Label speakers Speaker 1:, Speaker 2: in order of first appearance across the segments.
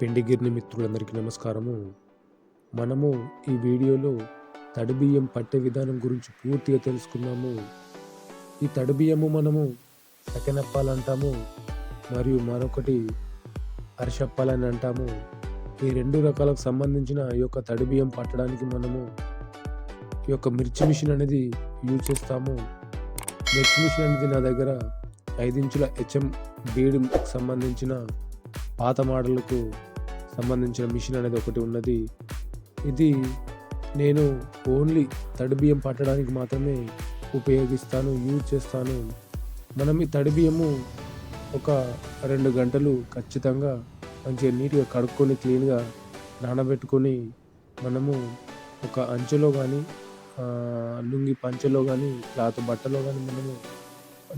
Speaker 1: పిండిగిరిని మిత్రులందరికీ నమస్కారము. మనము ఈ వీడియోలో తడి బియ్యం పట్టే విధానం గురించి పూర్తిగా తెలుసుకున్నాము. ఈ తడి బియ్యము మనము సకెనప్పాలంటాము మరియు మరొకటి అరిషప్పాలని అంటాము. ఈ రెండు రకాలకు సంబంధించిన ఈ యొక్క తడి బియ్యం పట్టడానికి మనము ఈ యొక్క మిర్చి మిషన్ అనేది యూజ్ చేస్తాము. మిర్చి మిషన్ అనేది నా దగ్గర ఐదు ఇంచుల హెచ్ఎం బీడ్కి సంబంధించిన పాత మోడళ్ళకు సంబంధించిన మిషన్ అనేది ఒకటి ఉన్నది. ఇది నేను ఓన్లీ తడి బియ్యం పట్టడానికి మాత్రమే ఉపయోగిస్తాను యూజ్ చేస్తాను. మనం ఈ తడి బియ్యము ఒక రెండు గంటలు ఖచ్చితంగా మంచిగా నీట్గా కడుక్కొని క్లీన్గా నానబెట్టుకొని మనము ఒక అంచులో కానీ లుంగి పంచెలో కానీ క్లాత్ బట్టలో కానీ మనము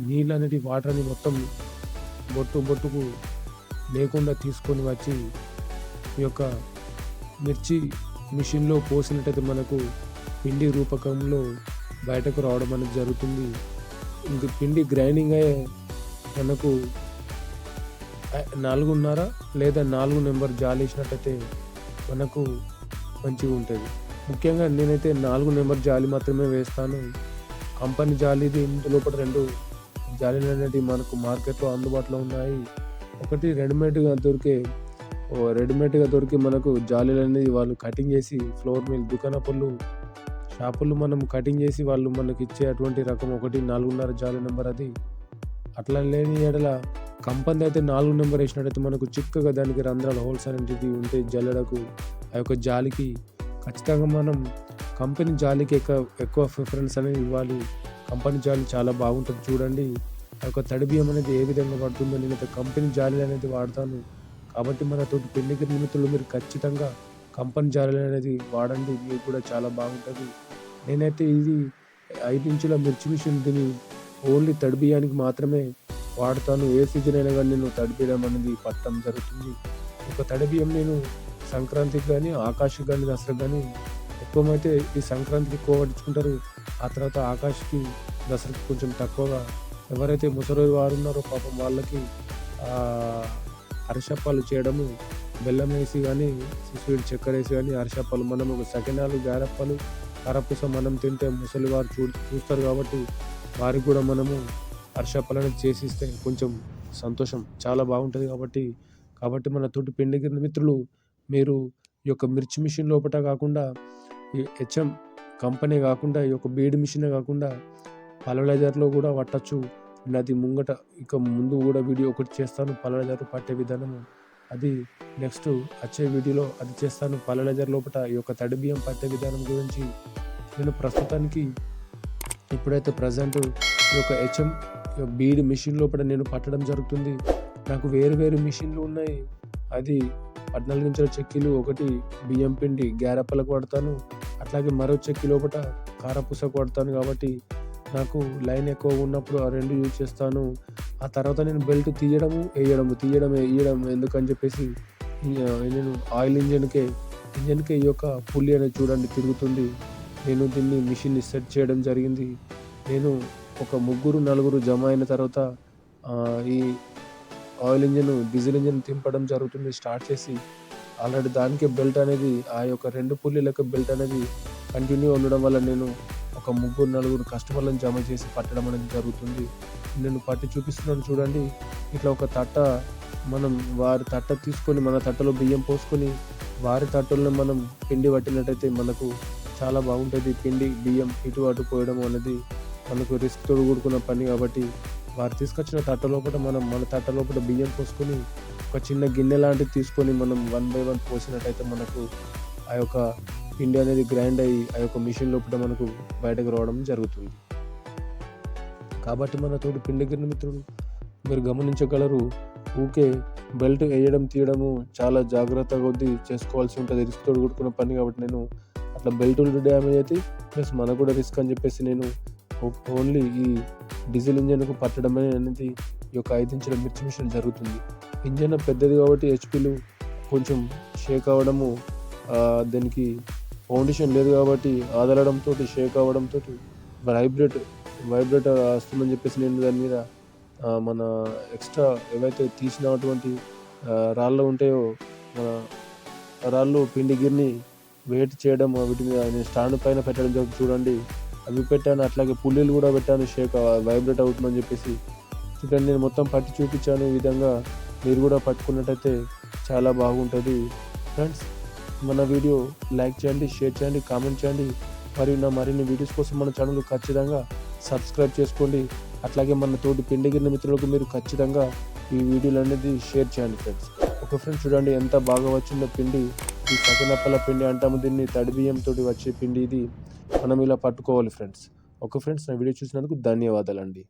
Speaker 1: నీళ్ళు అనేది వాటర్ని మొత్తం బొట్టు బొట్టుకు లేకుండా తీసుకొని వచ్చి ఈ యొక్క మిర్చి మిషన్లో పోసినట్టయితే మనకు పిండి రూపకంలో బయటకు రావడం అనేది జరుగుతుంది. ఇంక పిండి గ్రైండింగ్ అయ్యే మనకు నాలుగున్నర లేదా నాలుగు నెంబర్ జాలేసినట్టయితే మనకు మంచిగా ఉంటుంది. ముఖ్యంగా నేనైతే నాలుగు నెంబర్ జాలి మాత్రమే వేస్తాను. కంపెనీ జాలిది ఇందులో రెండు జాలీలు అనేవి మనకు మార్కెట్లో అందుబాటులో ఉన్నాయి. ఒకటి రెడీమేడ్గా దొరికే రెడీమేడ్గా దొరికి మనకు జాలీలు అనేది వాళ్ళు కటింగ్ చేసి ఫ్లోర్ మీద దుకాణపుళ్ళు షాపులు మనం కటింగ్ చేసి వాళ్ళు మనకి ఇచ్చే అటువంటి రకం ఒకటి నాలుగున్నర జాలి నెంబర్ అది. అట్లా లేని ఎడల కంపెనీ అయితే నాలుగు నెంబర్ వేసినట్టయితే మనకు చిక్కగా దానికి రంధ్రాలు హోల్స్ అనేటివి ఉంటే జల్లడకు ఆ యొక్క జాలికి ఖచ్చితంగా మనం కంపెనీ జాలికి ఎక్కువ ఎక్కువ ప్రిఫరెన్స్ అనేది ఇవ్వాలి. కంపెనీ జాలి చాలా బాగుంటుంది. చూడండి. యొక్క తడి బియ్యం అనేది ఏ విధంగా పడుతుందో నేనైతే కంపెనీ జాలీలు అనేది వాడతాను. కాబట్టి మన తోటి పెళ్ళికి నిమిత్తులు మీరు ఖచ్చితంగా కంపెనీ జాలీలు అనేది వాడండి. మీకు కూడా చాలా బాగుంటుంది. నేనైతే ఇది ఐదు ఇంచుల మిర్చి మిషన్ దీన్ని ఓన్లీ తడి బియ్యానికి మాత్రమే వాడతాను. ఏ సీజన్ అయినా కానీ నేను తడి బియ్యం అనేది పట్టడం జరుగుతుంది. ఒక తడి బియ్యం నేను సంక్రాంతికి కానీ ఆకాశకి కానీ దసరా కానీ ఎక్కువైతే ఈ సంక్రాంతికి ఎక్కువ పట్టించుకుంటారు. ఆ తర్వాత ఆకాశకి దసరాకి కొంచెం తక్కువగా ఎవరైతే ముసలి వారు ఉన్నారో పాపం వాళ్ళకి ఆ, అరిసప్పాలు చేయడము బెల్లం వేసి కానీ స్వీట్ చక్కెర వేసి కానీ అరిసప్పాలు మనం ఒక సకినాలు గారప్పలు కారపూస మనం తింటే ముసలి వారు చూ చూస్తారు కాబట్టి వారికి కూడా మనము అరిసప్పాలు చేసిస్తే కొంచెం సంతోషం చాలా బాగుంటుంది కాబట్టి కాబట్టి మన తోటి పిండి కింద మిత్రులు మీరు ఈ యొక్క మిర్చి మిషన్ లోపల కాకుండా ఈ హెచ్ఎం కంపెనీ కాకుండా ఈ యొక్క బీడ్ మిషన్ కాకుండా పలవలైజర్లో కూడా పట్టచ్చు. నాది ముంగట ఇక ముందు కూడా వీడియో ఒకటి చేస్తాను. పలవలైజర్ పట్టే విధానము అది నెక్స్ట్ వచ్చే వీడియోలో అది చేస్తాను. పలవలైజర్ లోపల ఈ యొక్క తడి బియ్యం పట్టే విధానం గురించి నేను ప్రస్తుతానికి ఇప్పుడైతే ప్రజెంట్ ఈ యొక్క హెచ్ఎం బీడ్ మిషన్ లోపల నేను పట్టడం జరుగుతుంది. నాకు వేరు వేరు మిషన్లు ఉన్నాయి. అది పద్నాలుగు ఇంచుల చెక్కీలు ఒకటి బియ్యం పిండి గ్యారప్పలకు వాడతాను. అట్లాగే మరో చెక్కి లోపల కారపూసకు వాడతాను కాబట్టి నాకు లైన్ ఎక్కువ ఉన్నప్పుడు ఆ రెండు యూజ్ చేస్తాను. ఆ తర్వాత నేను బెల్ట్ తీయడము వేయడము తీయడం వేయడం ఎందుకని చెప్పేసి నేను ఆయిల్ ఇంజన్కే ఇంజన్కే ఈ యొక్క పుల్లి అనేది చూడండి తిరుగుతుంది. నేను దీన్ని మిషన్ని సెట్ చేయడం జరిగింది. నేను ఒక ముగ్గురు నలుగురు జమ అయిన తర్వాత ఈ ఆయిల్ ఇంజన్ డీజిల్ ఇంజన్ తింపడం జరుగుతుంది స్టార్ట్ చేసి ఆల్రెడీ దానికే బెల్ట్ అనేది ఆ యొక్క రెండు పుల్లీలకు బెల్ట్ అనేది కంటిన్యూ ఉండడం వల్ల నేను ఒక ముగ్గురు నలుగురు కస్టమర్లను జమ చేసి పట్టడం అనేది జరుగుతుంది. నేను పట్టి చూపిస్తున్నాను చూడండి. ఇట్లా ఒక తట్ట మనం వారి తట్ట తీసుకొని మన తట్టలో బియ్యం పోసుకొని వారి తట్టలను మనం పిండి పట్టినట్టయితే మనకు చాలా బాగుంటుంది. పిండి బియ్యం ఇటు అటు పోయడం అనేది మనకు రిస్క్తో కూడుకున్న పని కాబట్టి వారు తీసుకొచ్చిన తట్ట లోపల మనం మన తట్ట లోపల బియ్యం పోసుకొని ఒక చిన్న గిన్నె లాంటిది తీసుకొని మనం వన్ బై వన్ పోసినట్టయితే మనకు ఆ యొక్క పిండి అనేది గ్రైండ్ అయ్యి ఆ యొక్క మిషన్ లోపల మనకు బయటకు రావడం జరుగుతుంది. కాబట్టి మన తోటి పిండి గిన్నె మిత్రుడు మీరు గమనించగలరు ఊకే బెల్ట్ వేయడం తీయడము చాలా జాగ్రత్తగా కొద్దీ చేసుకోవాల్సి ఉంటుంది. రిస్క్ తోడు కూడుకున్న పని కాబట్టి నేను అట్లా బెల్ట్ డ్యామేజ్ అయితే ప్లస్ మనకు కూడా రిస్క్ అని చెప్పేసి నేను ఓన్లీ ఈ డీజిల్ ఇంజన్కు పట్టడమే అనేది ఈ యొక్క ఐదు ఇంచుల మిర్చి మిషన్ జరుగుతుంది. ఇంజన్ పెద్దది కాబట్టి హెచ్పీలు కొంచెం షేక్ అవ్వడము దానికి ఫౌండేషన్ లేదు కాబట్టి ఆదలడంతో షేక్ అవ్వడంతో వైబ్రేట్ వైబ్రేట్ వస్తుందని చెప్పేసి నేను దాని మీద మన ఎక్స్ట్రా ఏవైతే తీసినటువంటి రాళ్ళు ఉంటాయో మన రాళ్ళు పిండి గిర్ని వెయిట్ చేయడం వీటి మీద నేను స్టాండ్ పైన పెట్టడం జరుగుతుంది. చూడండి అవి పెట్టాను అట్లాగే పుల్లీలు కూడా పెట్టాను షేక్ వైబ్రేట్ అవుతుందని చెప్పేసి. చూడండి నేను మొత్తం పట్టి చూపించాను ఈ విధంగా మీరు కూడా పట్టుకున్నట్టయితే చాలా బాగుంటుంది. ఫ్రెండ్స్ మన వీడియో లైక్ చేయండి షేర్ చేయండి కామెంట్ చేయండి. మరియు నా మరిన్ని వీడియోస్ కోసం మన ఛానల్ ఖచ్చితంగా సబ్స్క్రైబ్ చేసుకోండి. అట్లాగే మన తోటి పిండిగిరిన మిత్రులకు మీరు ఖచ్చితంగా ఈ వీడియోలు అనేది షేర్ చేయండి ఫ్రెండ్స్. ఒక ఫ్రెండ్స్ చూడండి ఎంత బాగా వచ్చిందో పిండి. ఈ సకినప్పల పిండి అంటాము దీన్ని తడిబియ్యంతో వచ్చే పిండి ఇది. మనం ఇలా పట్టుకోవాలి ఫ్రెండ్స్. ఓకే ఫ్రెండ్స్ నా వీడియో చూసినందుకు ధన్యవాదాలండి.